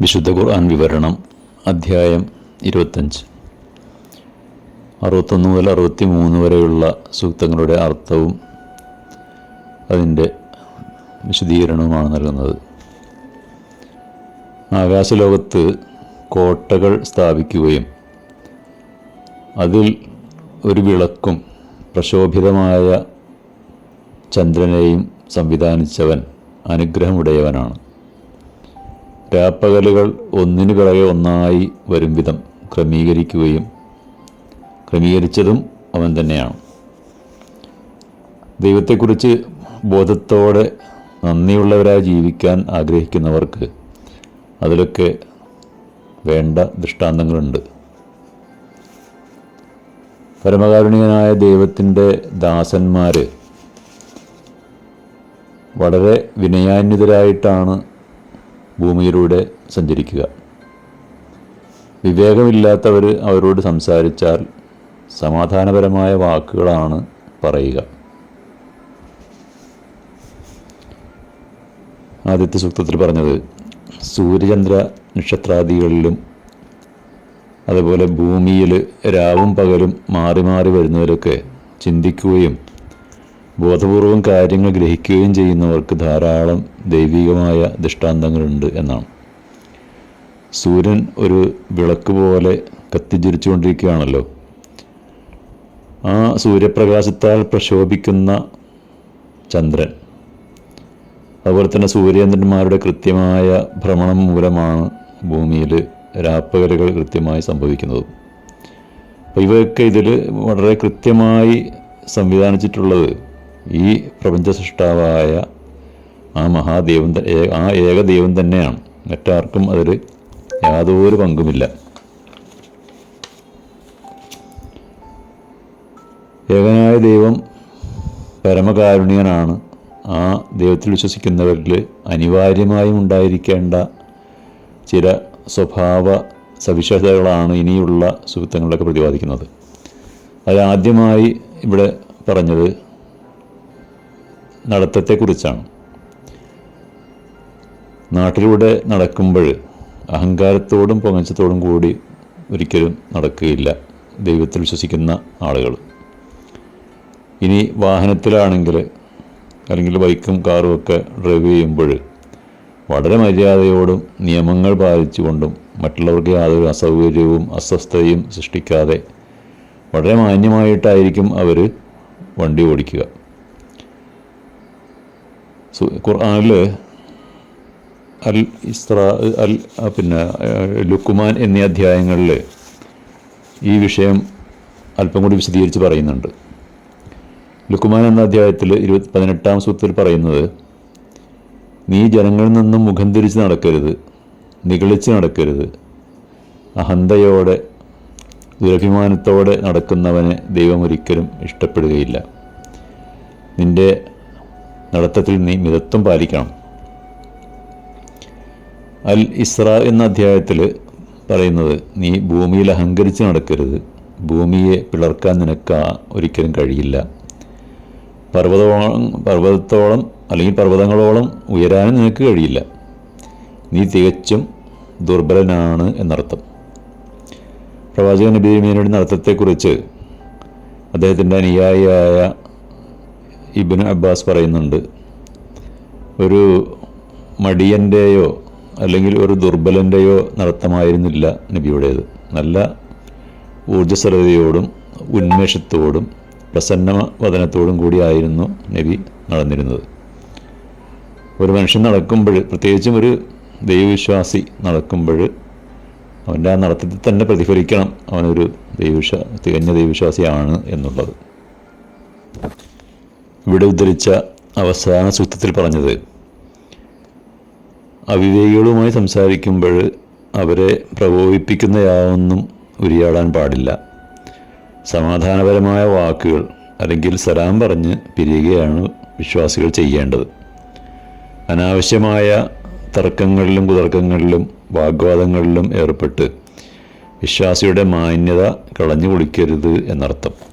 വിശുദ്ധ ഖുർആൻ വിവരണം അധ്യായം ഇരുപത്തഞ്ച്. അറുപത്തൊന്ന് മുതൽ അറുപത്തി മൂന്ന് വരെയുള്ള സൂക്തങ്ങളുടെ അർത്ഥവും അതിന്റെ വിശദീകരണവുമാണ് നൽകുന്നത്. ആകാശലോകത്ത് കോട്ടകൾ സ്ഥാപിക്കുകയും അതിൽ ഒരു വിളക്കും പ്രശോഭിതമായ ചന്ദ്രനെയും സംവിധാനിച്ചവൻ അനുഗ്രഹമുടയവനാണ്. രാപ്പകലുകൾ ഒന്നിനു പിറകെ ഒന്നായി വരും വിധം ക്രമീകരിക്കുകയും ക്രമീകരിച്ചതും അവൻ തന്നെയാണ്. ദൈവത്തെക്കുറിച്ച് ബോധത്തോടെ നന്ദിയുള്ളവരായി ജീവിക്കാൻ ആഗ്രഹിക്കുന്നവർക്ക് അതിലൊക്കെ വേണ്ട ദൃഷ്ടാന്തങ്ങളുണ്ട്. പരമകാരുണികനായ ദൈവത്തിന്റെ ദാസന്മാർ വളരെ വിനയാന്വിതരായിട്ടാണ് ഭൂമിയിലൂടെ സഞ്ചരിക്കുക. വിവേകമില്ലാത്തവർ അവരോട് സംസാരിച്ചാൽ സമാധാനപരമായ വാക്കുകളാണ് പറയുക. ആദ്യത്തെ സൂക്തത്തിൽ പറഞ്ഞത് സൂര്യചന്ദ്ര നക്ഷത്രാദികളിലും അതുപോലെ ഭൂമിയിൽ രാവും പകലും മാറി മാറി വരുന്നവരൊക്കെ ചിന്തിക്കുകയും ബോധപൂർവം കാര്യങ്ങൾ ഗ്രഹിക്കുകയും ചെയ്യുന്നവർക്ക് ധാരാളം ദൈവികമായ ദൃഷ്ടാന്തങ്ങളുണ്ട് എന്നാണ്. സൂര്യൻ ഒരു വിളക്ക് പോലെ കത്തിജ്വലിച്ചുകൊണ്ടിരിക്കുകയാണല്ലോ. ആ സൂര്യപ്രകാശത്താൽ പ്രശോഭിക്കുന്ന ചന്ദ്രൻ. അതുപോലെ തന്നെ സൂര്യേന്ദ്രന്മാരുടെ കൃത്യമായ ഭ്രമണം മൂലമാണ് ഭൂമിയിൽ രാപ്പകലുകൾ കൃത്യമായി സംഭവിക്കുന്നത്. അപ്പോൾ ഇവയൊക്കെ ഇതിൽ വളരെ കൃത്യമായി സംവിധാനിച്ചിട്ടുള്ളത് ഈ പ്രപഞ്ച സൃഷ്ടാവായ ആ മഹാദേവൻ ആ ഏകദൈവം തന്നെയാണ്. മറ്റാർക്കും അതിൽ യാതൊരു പങ്കുമില്ല. ഏകനായ ദൈവം പരമകാരുണ്യനാണ്. ആ ദൈവത്തിൽ വിശ്വസിക്കുന്നവരിൽ അനിവാര്യമായും ഉണ്ടായിരിക്കേണ്ട ചില സ്വഭാവ സവിശേഷതകളാണ് ഇനിയുള്ള സുഹൃത്തുക്കളിലൊക്കെ പ്രതിപാദിക്കുന്നത്. അതിലാദ്യമായി ഇവിടെ പറഞ്ഞത് നടത്തത്തെക്കുറിച്ചാണ്. നാട്ടിലൂടെ നടക്കുമ്പോൾ അഹങ്കാരത്തോടും പൊങ്ങച്ചത്തോടും കൂടി ഒരിക്കലും നടക്കുകയില്ല ദൈവത്തിൽ വിശ്വസിക്കുന്ന ആളുകൾ. ഇനി വാഹനത്തിലാണെങ്കിൽ അല്ലെങ്കിൽ ബൈക്കും കാറും ഒക്കെ ഡ്രൈവ് ചെയ്യുമ്പോൾ വളരെ മര്യാദയോടും നിയമങ്ങൾ പാലിച്ചുകൊണ്ടും മറ്റുള്ളവർക്ക് യാതൊരു അസൗകര്യവും അസ്വസ്ഥതയും സൃഷ്ടിക്കാതെ വളരെ മാന്യമായിട്ടായിരിക്കും അവർ വണ്ടി ഓടിക്കുക. ഖുർആനിൽ അൽ ഇസ്ര അൽ പിന്നെ ലുക്കുമാൻ എന്നീ അധ്യായങ്ങളിൽ ഈ വിഷയം അല്പം കൂടി വിശദീകരിച്ച് പറയുന്നുണ്ട്. ലുക്കുമാൻ എന്ന അധ്യായത്തിൽ ഇരുപത്തി പതിനെട്ടാം സൂത്രത്തിൽ പറയുന്നത് നീ ജനങ്ങളിൽ നിന്നും മുഖം തിരിച്ച് നടക്കരുത് നിഗളിച്ച് നടക്കരുത്. അഹന്തയോടെ ദുരഭിമാനത്തോടെ നടക്കുന്നവനെ ദൈവം ഒരിക്കലും ഇഷ്ടപ്പെടുകയില്ല. നിന്റെ നടത്തത്തിൽ നീ മിതത്വം പാലിക്കണം. അൽ ഇസ്ര എന്ന അധ്യായത്തിൽ പറയുന്നത് നീ ഭൂമിയിൽ അഹങ്കരിച്ച് നടക്കരുത്. ഭൂമിയെ പിളർക്കാൻ നിനക്ക് ഒരിക്കലും കഴിയില്ല. പർവതോളം പർവതത്തോളം അല്ലെങ്കിൽ പർവതങ്ങളോളം ഉയരാനും നിനക്ക് കഴിയില്ല. നീ തികച്ചും ദുർബലനാണ് എന്നർത്ഥം. പ്രവാചകൻ നബി മീനയുടെ നടത്തത്തെക്കുറിച്ച് അദ്ദേഹത്തിന്റെ അനുയായിയായ ഇബിന് അബ്ബാസ് പറയുന്നുണ്ട് ഒരു മടിയന്റെയോ അല്ലെങ്കിൽ ഒരു ദുർബലന്റെയോ നടത്തമായിരുന്നില്ല നബിയുടേത്. നല്ല ഊർജസ്വലതയോടും ഉന്മേഷത്തോടും പ്രസന്ന വദനത്തോടും കൂടിയായിരുന്നു നബി നടന്നിരുന്നത്. ഒരു മനുഷ്യൻ നടക്കുമ്പോൾ പ്രത്യേകിച്ചും ഒരു ദൈവവിശ്വാസി നടക്കുമ്പോൾ അവന്റെ ആ നടത്തത്തിൽ തന്നെ പ്രതിഫലിക്കണം. അവനൊരു ദൈവവിശ്വാ തികഞ്ഞ ദൈവവിശ്വാസിയാണ് എന്നുള്ളത്. ഇവിടെ ഉദ്ധരിച്ച അവസാന സൂക്തത്തിൽ പറഞ്ഞത് അവിവേകികളുമായി സംസാരിക്കുമ്പോൾ അവരെ പ്രകോപിപ്പിക്കുന്നയാവൊന്നും ഉരിയാടാൻ പാടില്ല. സമാധാനപരമായ വാക്കുകൾ അല്ലെങ്കിൽ സലാം പറഞ്ഞ് പിരിയുകയാണ് വിശ്വാസികൾ ചെയ്യേണ്ടത്. അനാവശ്യമായ തർക്കങ്ങളിലും കുതർക്കങ്ങളിലും വാഗ്വാദങ്ങളിലും ഏർപ്പെട്ട് വിശ്വാസിയുടെ മാന്യത കളഞ്ഞു കുളിക്കരുത് എന്നർത്ഥം.